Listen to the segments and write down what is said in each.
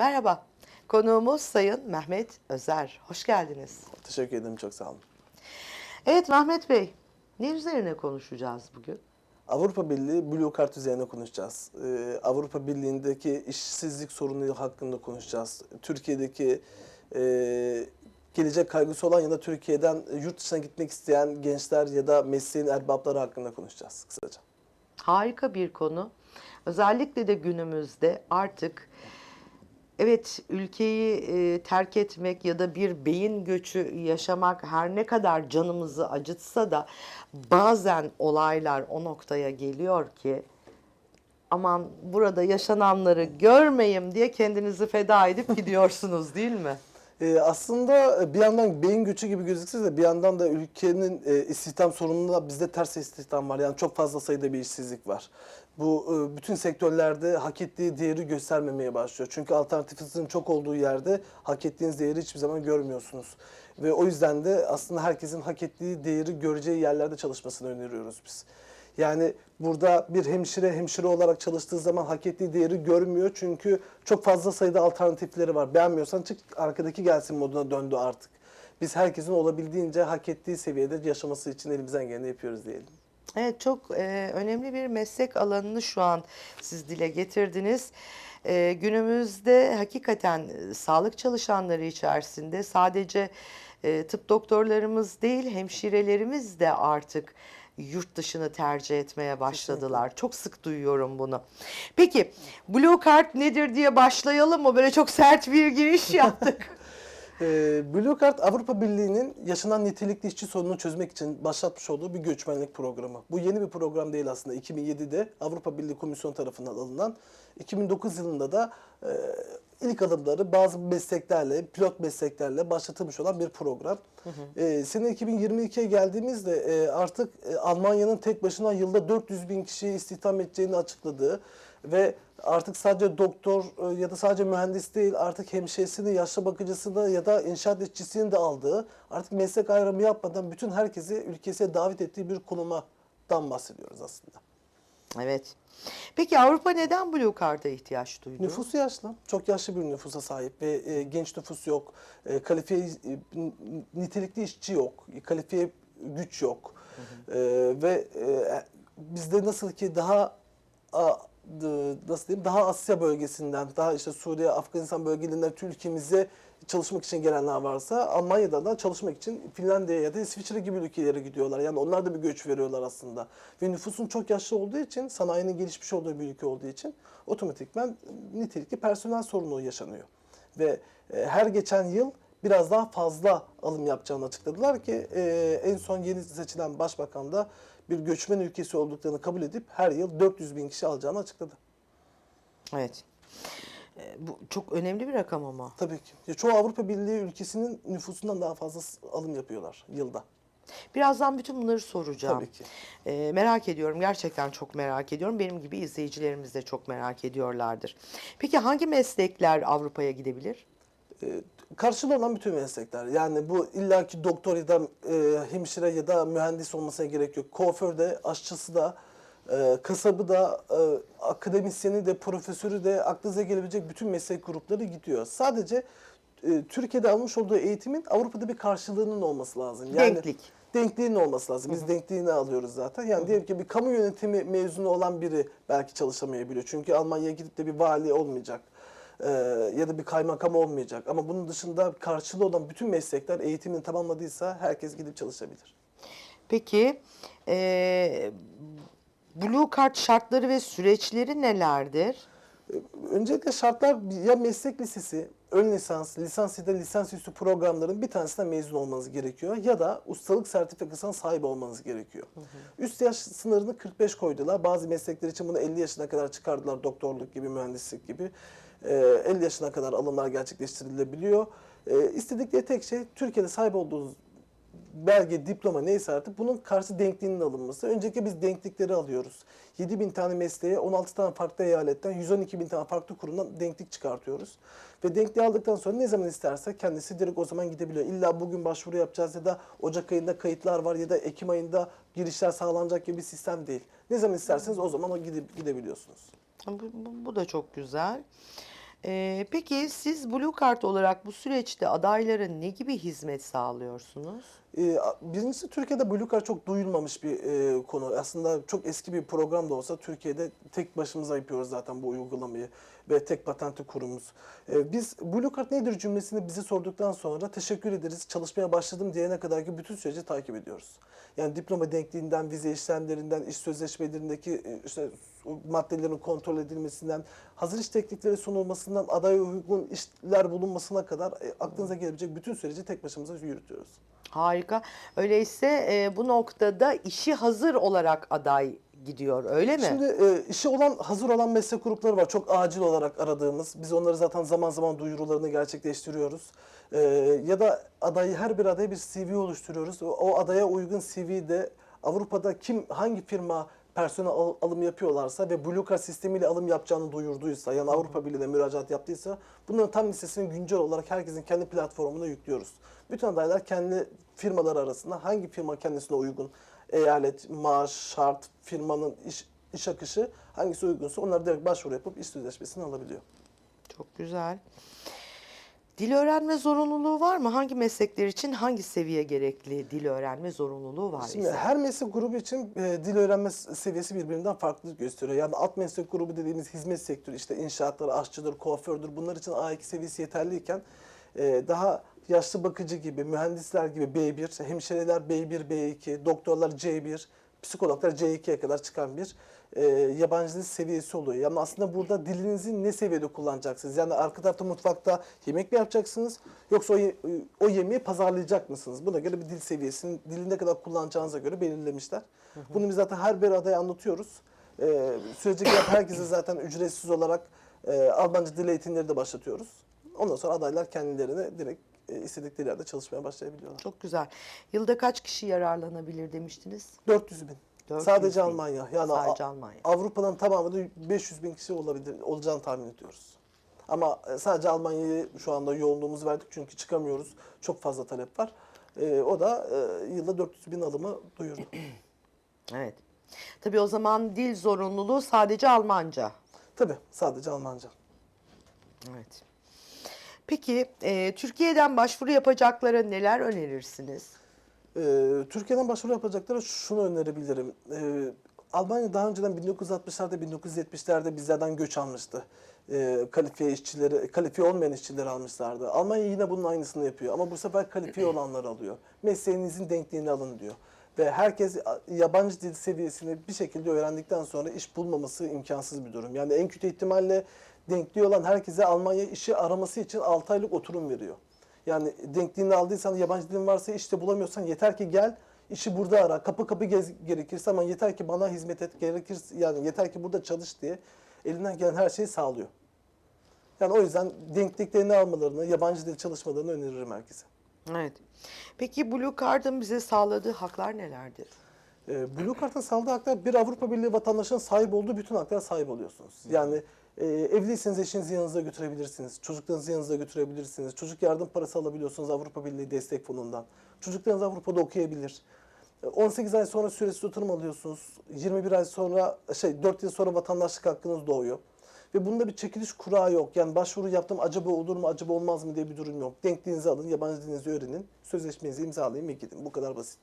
Merhaba. Konuğumuz Sayın Mehmet Özer. Hoş geldiniz. Teşekkür ederim, çok sağ olun. Evet Mehmet Bey, ne üzerine konuşacağız bugün? Avrupa Birliği Blue Card üzerine konuşacağız. Ee, Avrupa Birliği'ndeki işsizlik sorunu hakkında konuşacağız. Türkiye'deki e, gelecek kaygısı olan ya da Türkiye'den yurt dışına gitmek isteyen gençler ya da mesleğin erbapları hakkında konuşacağız kısaca. Harika bir konu. Özellikle de günümüzde artık evet ülkeyi e, terk etmek ya da bir beyin göçü yaşamak her ne kadar canımızı acıtsa da bazen olaylar o noktaya geliyor ki aman burada yaşananları görmeyeyim diye kendinizi feda edip gidiyorsunuz değil mi? Ee, aslında bir yandan beyin göçü gibi gözükse de bir yandan da ülkenin e, istihdam sorununda bizde ters istihdam var. Yani çok fazla sayıda bir işsizlik var. Bu e, bütün sektörlerde hak ettiği değeri göstermemeye başlıyor. Çünkü alternatifin çok olduğu yerde hak ettiğiniz değeri hiçbir zaman görmüyorsunuz. Ve o yüzden de aslında herkesin hak ettiği değeri göreceği yerlerde çalışmasını öneriyoruz biz. Yani burada bir hemşire hemşire olarak çalıştığı zaman hak ettiği değeri görmüyor. Çünkü çok fazla sayıda alternatifleri var. Beğenmiyorsan çık arkadaki gelsin moduna döndü artık. Biz herkesin olabildiğince hak ettiği seviyede yaşaması için elimizden geleni yapıyoruz diyelim. Evet çok e, önemli bir meslek alanını şu an siz dile getirdiniz. E, günümüzde hakikaten e, sağlık çalışanları içerisinde sadece e, tıp doktorlarımız değil hemşirelerimiz de artık yurt dışını tercih etmeye başladılar. Çok sık duyuyorum bunu. Peki Blue Card nedir diye başlayalım mı? Böyle çok sert bir giriş yaptık. Ee, Blue Card Avrupa Birliği'nin yaşanan nitelikli işçi sorununu çözmek için başlatmış olduğu bir göçmenlik programı. Bu yeni bir program değil aslında. 2007'de Avrupa Birliği Komisyonu tarafından alınan, 2009 yılında da e, ilk adımları bazı mesleklerle, pilot mesleklerle başlatılmış olan bir program. E, sene 2022'ye geldiğimizde e, artık e, Almanya'nın tek başına yılda 400 bin kişiyi istihdam edeceğini açıkladığı ve artık sadece doktor e, ya da sadece mühendis değil artık hemşiresini, yaşlı bakıcısını ya da inşaat işçisini de aldığı artık meslek ayrımı yapmadan bütün herkesi ülkesine davet ettiği bir konumadan bahsediyoruz aslında. Evet. Peki Avrupa neden Blue Card'a ihtiyaç duydu? Nüfusu yaşlı, çok yaşlı bir nüfusa sahip ve e, genç nüfus yok, e, kalifiye, e, nitelikli işçi yok, kalifiye güç yok. E, ve e, bizde nasıl ki daha a, nasıl diyeyim daha Asya bölgesinden, daha işte Suriye, Afganistan bölgelerinden ülkemize çalışmak için gelenler varsa Almanya'dan da çalışmak için Finlandiya ya da İsviçre gibi ülkelere gidiyorlar. Yani onlar da bir göç veriyorlar aslında. Ve nüfusun çok yaşlı olduğu için, sanayinin gelişmiş olduğu bir ülke olduğu için otomatikman nitelikli personel sorunu yaşanıyor. Ve e, her geçen yıl biraz daha fazla alım yapacağını açıkladılar ki e, en son yeni seçilen başbakan da bir göçmen ülkesi olduklarını kabul edip her yıl 400 bin kişi alacağını açıkladı. Evet. E, Bu çok önemli bir rakam ama. Tabii ki. Ya çoğu Avrupa Birliği ülkesinin nüfusundan daha fazla alım yapıyorlar yılda. Birazdan bütün bunları soracağım. Tabii ki. E, merak ediyorum. Gerçekten çok merak ediyorum. Benim gibi izleyicilerimiz de çok merak ediyorlardır. Peki hangi meslekler Avrupa'ya gidebilir? Ee, karşılığı olan bütün meslekler. Yani bu illaki doktor ya da e, hemşire ya da mühendis olmasına gerek yok. Kuaför de, aşçısı da, e, kasabı da, e, akademisyeni de, profesörü de, aklınıza gelebilecek bütün meslek grupları gidiyor. Sadece e, Türkiye'de almış olduğu eğitimin Avrupa'da bir karşılığının olması lazım. Yani, Denklik. Denkliğinin olması lazım. Biz denkliğini alıyoruz zaten. Yani diyelim ki bir kamu yönetimi mezunu olan biri belki çalışamayabiliyor. Çünkü Almanya'ya gidip de bir vali olmayacak. Ee, ya da bir kaymakam olmayacak. Ama bunun dışında karşılığı olan bütün meslekler eğitimini tamamladıysa herkes gidip çalışabilir. Peki e, Blue Card şartları ve süreçleri nelerdir? Öncelikle şartlar ya meslek lisesi, ön lisans, lisans ya da lisansüstü programların bir tanesinden mezun olmanız gerekiyor. Ya da ustalık sertifikasına sahip olmanız gerekiyor. Üst yaş sınırını 45 koydular. Bazı meslekler için bunu 50 yaşına kadar çıkardılar. Doktorluk gibi, mühendislik gibi. Ee, 50 yaşına kadar alımlar gerçekleştirilebiliyor. Ee, istedikleri tek şey Türkiye'de sahip olduğunuz belge, diploma neyse artık bunun karşı denkliğinin alınması. Öncelikle biz denklikleri alıyoruz. 7 bin tane mesleğe 16 tane farklı eyaletten 112 bin tane farklı kurumdan denklik çıkartıyoruz. Ve denkliği aldıktan sonra ne zaman isterse kendisi direkt o zaman gidebiliyor. İlla bugün başvuru yapacağız ya da Ocak ayında kayıtlar var ya da Ekim ayında girişler sağlanacak gibi bir sistem değil. Ne zaman isterseniz o zaman o gidip gidebiliyorsunuz. Bu, bu, bu da çok güzel. Ee, peki siz Blue Card olarak bu süreçte adaylara ne gibi hizmet sağlıyorsunuz? Ee, Birincisi Türkiye'de Blue çok duyulmamış bir e, konu. Aslında çok eski bir program da olsa Türkiye'de tek başımıza yapıyoruz zaten bu uygulamayı ve tek patentli kurumuz. Ee, Biz Blue Card nedir cümlesini bize sorduktan sonra teşekkür ederiz çalışmaya başladım diyene kadar ki bütün süreci takip ediyoruz. Yani diploma denkliğinden, vize işlemlerinden, iş sözleşmelerindeki e, işte maddelerin kontrol edilmesinden, hazır iş teknikleri sunulmasından, adaya uygun işler bulunmasına kadar e, aklınıza gelebilecek bütün süreci tek başımıza yürütüyoruz. Harika. Öyleyse e, bu noktada işi hazır olarak aday gidiyor öyle mi? Şimdi e, işi olan hazır olan meslek grupları var çok acil olarak aradığımız. Biz onları zaten zaman zaman duyurularını gerçekleştiriyoruz. E, ya da adayı her bir adaya bir CV oluşturuyoruz. O, o adaya uygun CV'de Avrupa'da kim hangi firma personel al- alım yapıyorlarsa ve Blue Card sistemiyle alım yapacağını duyurduysa yani Avrupa Birliği'ne müracaat yaptıysa bunların tam listesini güncel olarak herkesin kendi platformuna yüklüyoruz. Bütün adaylar kendi firmalar arasında hangi firma kendisine uygun eyalet, maaş, şart, firmanın iş, iş akışı hangisi uygunsa onlara direkt başvuru yapıp iş sözleşmesini alabiliyor. Çok güzel. Dil öğrenme zorunluluğu var mı? Hangi meslekler için hangi seviye gerekli dil öğrenme zorunluluğu var Şimdi ise? her meslek grubu için e, dil öğrenme seviyesi birbirinden farklılık gösteriyor. Yani alt meslek grubu dediğimiz hizmet sektörü işte inşaatlar, aşçıdır, kuafördür bunlar için A2 seviyesi yeterliyken e, daha yaşlı bakıcı gibi, mühendisler gibi B1, hemşireler B1, B2, doktorlar C1, psikologlar C2'ye kadar çıkan bir e, yabancı dil seviyesi oluyor. Yani aslında burada dilinizi ne seviyede kullanacaksınız? Yani arka tarafta mutfakta yemek mi yapacaksınız yoksa o, ye- o yemeği pazarlayacak mısınız? Buna göre bir dil seviyesini dili ne kadar kullanacağınıza göre belirlemişler. Bunu biz zaten her bir adaya anlatıyoruz. E, sürece giren herkese zaten ücretsiz olarak e, Almanca dil eğitimleri de başlatıyoruz. Ondan sonra adaylar kendilerine direkt istedikleri yerde çalışmaya başlayabiliyorlar. Çok güzel. Yılda kaç kişi yararlanabilir demiştiniz? 400 bin. 400 Sadece bin. Almanya. Yani Sadece Almanya. Avrupa'nın tamamında 500 bin kişi olabilir, olacağını tahmin ediyoruz. Ama e, sadece Almanya'yı şu anda yoğunluğumuzu verdik çünkü çıkamıyoruz. Çok fazla talep var. E, o da e, yılda 400 bin alımı duyurdu. Evet. Tabii o zaman dil zorunluluğu sadece Almanca. Tabii sadece Almanca. Evet. Peki e, Türkiye'den başvuru yapacaklara neler önerirsiniz? E, Türkiye'den başvuru yapacaklara şunu önerebilirim. E, Almanya daha önceden 1960'larda 1970'lerde bizlerden göç almıştı. E, kalifiye işçileri, kalifiye olmayan işçileri almışlardı. Almanya yine bunun aynısını yapıyor ama bu sefer kalifiye olanları alıyor. Mesleğinizin denkliğini alın diyor. Ve herkes yabancı dil seviyesini bir şekilde öğrendikten sonra iş bulmaması imkansız bir durum. Yani en kötü ihtimalle denkliği olan herkese Almanya işi araması için 6 aylık oturum veriyor. Yani denkliğini aldıysan, yabancı dilin varsa işte bulamıyorsan yeter ki gel, işi burada ara, kapı kapı gez gerekirse ama yeter ki bana hizmet et, gerekirse yani yeter ki burada çalış diye elinden gelen her şeyi sağlıyor. Yani o yüzden denkliklerini almalarını, yabancı dil çalışmalarını öneririm herkese. Evet. Peki Blue Card'ın bize sağladığı haklar nelerdir? Ee, Blue Card'ın sağladığı haklar bir Avrupa Birliği vatandaşının sahip olduğu bütün haklara sahip oluyorsunuz. Yani e, evliyseniz eşinizi yanınızda götürebilirsiniz. Çocuklarınızı yanınızda götürebilirsiniz. Çocuk yardım parası alabiliyorsunuz Avrupa Birliği destek fonundan. Çocuklarınız Avrupa'da okuyabilir. E, 18 ay sonra süresiz oturum alıyorsunuz. 21 ay sonra şey 4 yıl sonra vatandaşlık hakkınız doğuyor. Ve bunda bir çekiliş kurağı yok. Yani başvuru yaptım acaba olur mu acaba olmaz mı diye bir durum yok. Denkliğinizi alın, yabancı dilinizi öğrenin, sözleşmenizi imzalayın ve gidin. Bu kadar basit.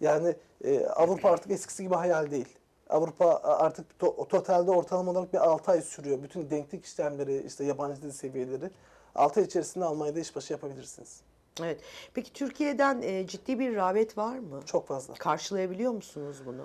Yani e, Avrupa artık eskisi gibi hayal değil. Avrupa artık to- totalde ortalama olarak bir 6 ay sürüyor. Bütün denklik işlemleri, işte yabancı dil seviyeleri 6 ay içerisinde Almanya'da işbaşı yapabilirsiniz. Evet. Peki Türkiye'den e, ciddi bir rağbet var mı? Çok fazla. Karşılayabiliyor musunuz bunu?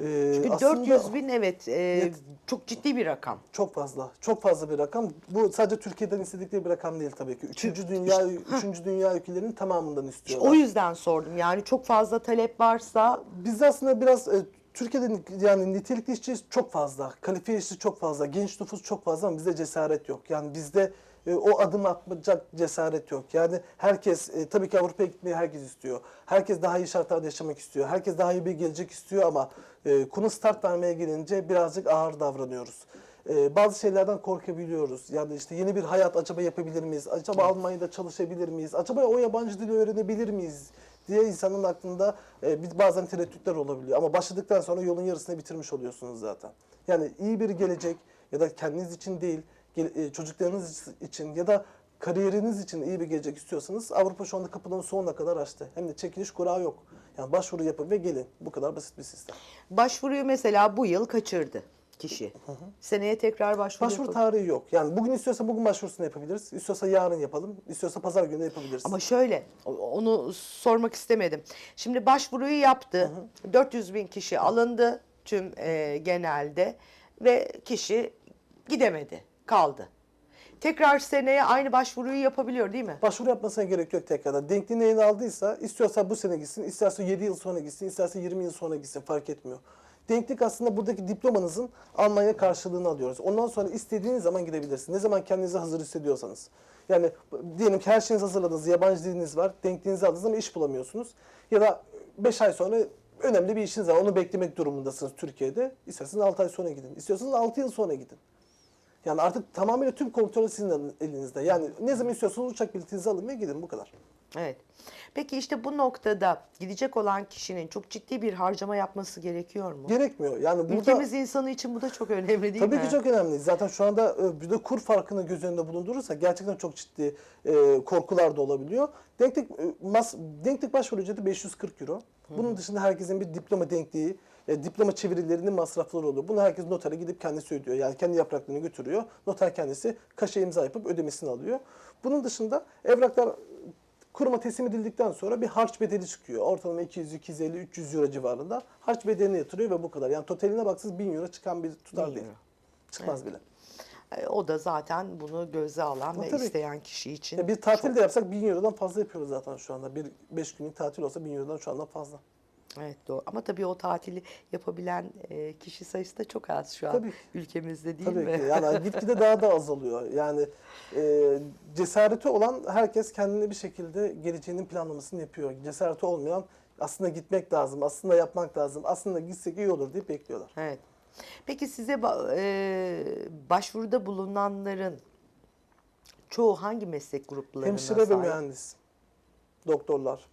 Ee, Çünkü aslında 400 bin evet, e, Evet. çok ciddi bir rakam. Çok fazla. Çok fazla bir rakam. Bu sadece Türkiye'den istedikleri bir rakam değil tabii ki. Üçüncü dünya üçüncü dünya ülkelerinin tamamından istiyorlar. O yüzden sordum. Yani çok fazla talep varsa Bizde aslında biraz e, Türkiye'de ni- yani nitelikli işçi çok fazla, kalifiye işçi çok fazla, genç nüfus çok fazla ama bizde cesaret yok. Yani bizde e, o adım atacak cesaret yok. Yani herkes e, tabii ki Avrupa'ya gitmeyi herkes istiyor. Herkes daha iyi şartlarda yaşamak istiyor. Herkes daha iyi bir gelecek istiyor ama e, konu start vermeye gelince birazcık ağır davranıyoruz. E, bazı şeylerden korkabiliyoruz. Yani işte yeni bir hayat acaba yapabilir miyiz? Acaba Almanya'da çalışabilir miyiz? Acaba o yabancı dili öğrenebilir miyiz? Diye insanın aklında e, bazen tereddütler olabiliyor. Ama başladıktan sonra yolun yarısını bitirmiş oluyorsunuz zaten. Yani iyi bir gelecek ya da kendiniz için değil, e, çocuklarınız için ya da kariyeriniz için iyi bir gelecek istiyorsanız Avrupa şu anda kapılarını sonuna kadar açtı. Hem de çekiliş kurağı yok. Yani başvuru yapın ve gelin. Bu kadar basit bir sistem. Başvuruyu mesela bu yıl kaçırdı kişi. Seneye tekrar başvuru, Başvuru yapıp- tarihi yok. Yani bugün istiyorsa bugün başvurusunu yapabiliriz. İstiyorsa yarın yapalım. İstiyorsa pazar günü de yapabiliriz. Ama şöyle onu sormak istemedim. Şimdi başvuruyu yaptı. 400 bin kişi alındı tüm e, genelde ve kişi gidemedi kaldı. Tekrar seneye aynı başvuruyu yapabiliyor değil mi? Başvuru yapmasına gerek yok tekrardan. Denkliğini eline aldıysa istiyorsa bu sene gitsin, isterse 7 yıl sonra gitsin, isterse 20 yıl sonra gitsin fark etmiyor. Denklik aslında buradaki diplomanızın Almanya karşılığını alıyoruz. Ondan sonra istediğiniz zaman gidebilirsiniz. Ne zaman kendinizi hazır hissediyorsanız. Yani diyelim ki her şeyinizi hazırladınız, yabancı diliniz var, denkliğinizi aldınız ama iş bulamıyorsunuz. Ya da 5 ay sonra önemli bir işiniz var, onu beklemek durumundasınız Türkiye'de. İsterseniz 6 ay sonra gidin, istiyorsanız 6 yıl sonra gidin. Yani artık tamamıyla tüm kontrol sizin elinizde. Yani ne zaman istiyorsanız uçak biletinizi alın ve gidin bu kadar. Evet. Peki işte bu noktada gidecek olan kişinin çok ciddi bir harcama yapması gerekiyor mu? Gerekmiyor. Yani burada Ülkemiz insanı için bu da çok önemli değil tabii mi? ki çok önemli. Zaten şu anda e, bir de kur farkını göz önünde bulundurursak gerçekten çok ciddi e, korkular da olabiliyor. Denklik e, mas, denklik başvuru ücreti 540 euro. Bunun dışında herkesin bir diploma denkliği, e, diploma çevirilerinin masrafları oluyor. Bunu herkes notere gidip kendisi ödüyor. Yani kendi yapraklarını götürüyor. Noter kendisi kaşe imza yapıp ödemesini alıyor. Bunun dışında evraklar kuruma teslim edildikten sonra bir harç bedeli çıkıyor. Ortalama 200, 250, 300 euro civarında harç bedelini yatırıyor ve bu kadar. Yani totaline baksanız 1000 euro çıkan bir tutar değil. Çıkmaz bile. E, O da zaten bunu göze alan Ama ve tabii. isteyen kişi için. Ya bir tatil de yapsak 1000 eurodan fazla yapıyoruz zaten şu anda. Bir 5 günlük tatil olsa 1000 eurodan şu anda fazla. Evet doğru. Ama tabii o tatili yapabilen e, kişi sayısı da çok az şu an Tabii. ülkemizde değil Tabii mi? ki. Yani gitgide daha da azalıyor. Yani e, cesareti olan herkes kendine bir şekilde geleceğinin planlamasını yapıyor. Cesareti olmayan aslında gitmek lazım, aslında yapmak lazım, aslında gitsek iyi olur deyip bekliyorlar. Evet. Peki size e, başvuruda bulunanların çoğu hangi meslek gruplarına Hemşire ve sahip? mühendis, doktorlar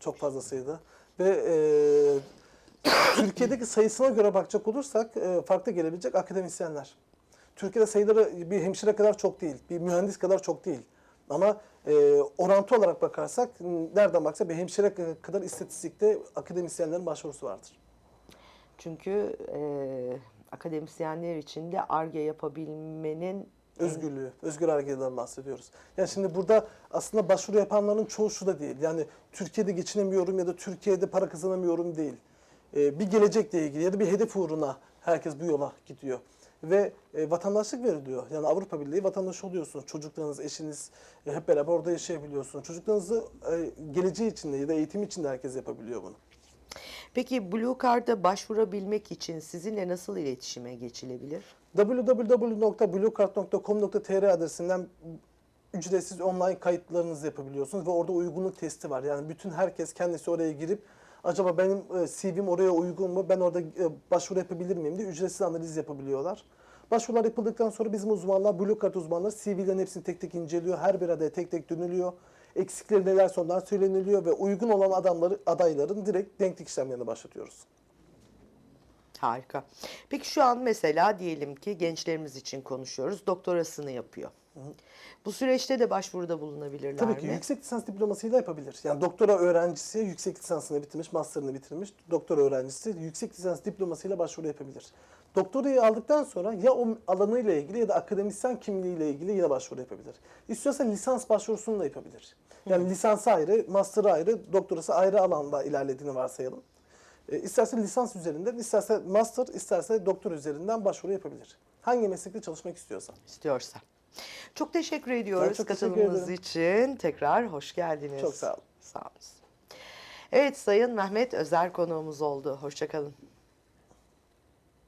çok fazla sayıda ve e, Türkiye'deki sayısına göre bakacak olursak e, farklı gelebilecek akademisyenler. Türkiye'de sayıları bir hemşire kadar çok değil, bir mühendis kadar çok değil. Ama e, orantı olarak bakarsak nereden baksa bir hemşire kadar istatistikte akademisyenlerin başvurusu vardır. Çünkü e, akademisyenler için de ARGE yapabilmenin Özgürlüğü, özgür hareketten bahsediyoruz. Yani şimdi burada aslında başvuru yapanların çoğu şu da değil. Yani Türkiye'de geçinemiyorum ya da Türkiye'de para kazanamıyorum değil. Ee, bir gelecekle ilgili ya da bir hedef uğruna herkes bu yola gidiyor. Ve e, vatandaşlık veriliyor. Yani Avrupa Birliği vatandaşı oluyorsunuz. Çocuklarınız, eşiniz e, hep beraber orada yaşayabiliyorsunuz. Çocuklarınızı e, geleceği için ya da eğitim için de herkes yapabiliyor bunu. Peki Blue Card'a başvurabilmek için sizinle nasıl iletişime geçilebilir? www.bluecard.com.tr adresinden ücretsiz online kayıtlarınızı yapabiliyorsunuz ve orada uygunluk testi var. Yani bütün herkes kendisi oraya girip acaba benim e, CV'm oraya uygun mu? Ben orada e, başvuru yapabilir miyim diye ücretsiz analiz yapabiliyorlar. Başvurular yapıldıktan sonra bizim uzmanlar, Blue Card uzmanları CV'lerin hepsini tek tek inceliyor. Her bir adaya tek tek dönülüyor. Eksikleri neler sonradan söyleniliyor ve uygun olan adamları, adayların direkt denklik işlemlerini başlatıyoruz. Harika. Peki şu an mesela diyelim ki gençlerimiz için konuşuyoruz. Doktorasını yapıyor. Bu süreçte de başvuruda bulunabilirler Tabii ki mi? yüksek lisans diplomasıyla yapabilir. Yani doktora öğrencisi yüksek lisansını bitirmiş, master'ını bitirmiş. Doktora öğrencisi yüksek lisans diplomasıyla başvuru yapabilir. Doktorayı aldıktan sonra ya o alanıyla ilgili ya da akademisyen kimliğiyle ilgili yine başvuru yapabilir. İstiyorsa lisans başvurusunu da yapabilir. Yani lisansı ayrı, master'ı ayrı, doktorası ayrı alanda ilerlediğini varsayalım. E, isterse lisans üzerinden, isterse master, isterse doktor üzerinden başvuru yapabilir. Hangi meslekte çalışmak istiyorsa. İstiyorsa. Çok teşekkür ediyoruz çok teşekkür katılımınız ederim. için. Tekrar hoş geldiniz. Çok sağ olun. Sağ olun. Evet Sayın Mehmet Özer konuğumuz oldu. Hoşçakalın.